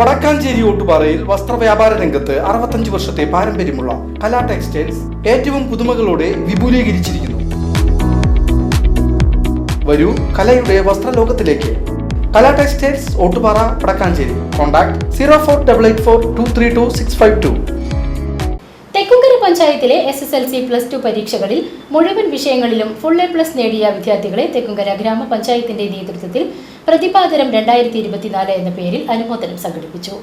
വടക്കാഞ്ചേരി ഓട്ടുപാറയിൽ വസ്ത്രവ്യാപാര രംഗത്ത് അറുപത്തഞ്ച് വർഷത്തെ പാരമ്പര്യമുള്ള കലാ ടെക്സ്റ്റൈൽസ് ഏറ്റവും പുതുമകളോടെ വിപുലീകരിച്ചിരിക്കുന്നു. വരൂ കലയുടെ വസ്ത്രലോകത്തിലേക്ക്. Kala textiles Ottupara Wadakkanchery. Contact zero four double eight four two three two six five two. Thekkumkara പഞ്ചായത്തിലെ S S L C plus two പരീക്ഷകളിൽ മുഴുവൻ വിഷയങ്ങളിലും ഫുൾ എ പ്ലസ് നേടിയ വിദ്യാർത്ഥികളെ തെക്കുംകര ഗ്രാമപഞ്ചായത്തിന്റെ നേതൃത്വത്തിൽ പ്രതിപാദനം രണ്ടായിരത്തി ഇരുപത്തിനാല് എന്ന പേരിൽ അനുമോദനം സംഘടിപ്പിച്ചു.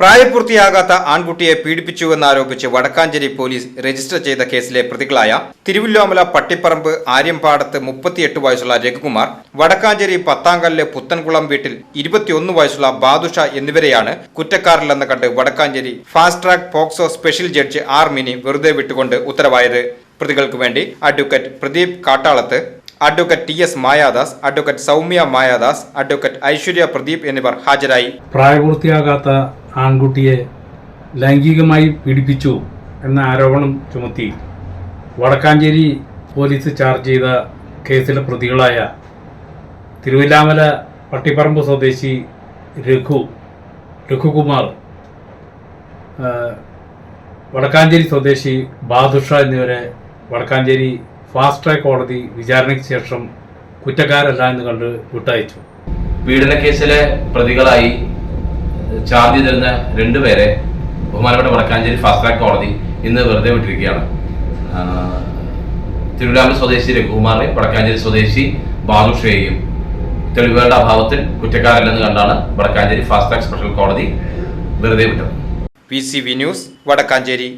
പ്രായപൂർത്തിയാകാത്ത ആൺകുട്ടിയെ പീഡിപ്പിച്ചുവെന്നാരോപിച്ച് വടക്കാഞ്ചേരി പോലീസ് രജിസ്റ്റർ ചെയ്ത കേസിലെ പ്രതികളായ തിരുവല്ലോമല പട്ടിപ്പറമ്പ് ആര്യമ്പാടത്ത് മുപ്പത്തിയെട്ട് വയസ്സുള്ള രഘുകുമാർ വടക്കാഞ്ചേരി പത്താങ്കല്ല് പുത്തൻകുളം വീട്ടിൽ ഇരുപത്തിയൊന്ന് വയസ്സുള്ള ബാദുഷ എന്നിവരെയാണ് കുറ്റക്കാരില്ലെന്ന് കണ്ട് Wadakkanchery fast track POCSO special judge R Mini വെറുതെ വിട്ടുകൊണ്ട് ഉത്തരവായത്. പ്രതികൾക്ക് വേണ്ടി advocate Pradeep Kattalath advocate T S Mayadas advocate Soumya Mayadas advocate Aishwarya Pradeep എന്നിവർ ഹാജരായി. പ്രായപൂർത്തിയാകാത്ത ആൺകുട്ടിയെ ലൈംഗികമായി പീഡിപ്പിച്ചു എന്ന ആരോപണം ചുമത്തി. വടക്കാഞ്ചേരി പോലീസ് ചാർജ് ചെയ്ത കേസിലെ പ്രതികളായ തിരുവല്ലാമല പട്ടിപ്പറമ്പ് സ്വദേശി രഘു രഘുകുമാർ വടക്കാഞ്ചേരി സ്വദേശി ബാദുഷ എന്നിവരെ വടക്കാഞ്ചേരി ഫാസ്റ്റ് ട്രാക്ക് കോടതി വിചാരണയ്ക്ക് ശേഷം കുറ്റക്കാരല്ല എന്ന് കണ്ട് വിട്ടയച്ചു. പീഡന കേസിലെ പ്രതികളായി ചാർജ് ചെയ്തിരുന്ന രണ്ടുപേരെ ബഹുമാനപ്പെട്ട വടക്കാഞ്ചേരി ഫാസ്റ്റ് ട്രാക്ക് കോടതി ഇന്ന് വെറുതെ വിട്ടിരിക്കുകയാണ്. തിരുവിതാംകൂർ സ്വദേശി രഘുകുമാറിനെയും വടക്കാഞ്ചേരി സ്വദേശി ബാലുഷയെയും തെളിവുകളുടെ അഭാവത്തിൽ കുറ്റക്കാരല്ലെന്ന് കണ്ടാണ് വടക്കാഞ്ചേരി ഫാസ്റ്റ് ട്രാക്ക് സ്പെഷ്യൽ കോടതി വെറുതെ വിട്ടത്. P C V news Wadakkanchery.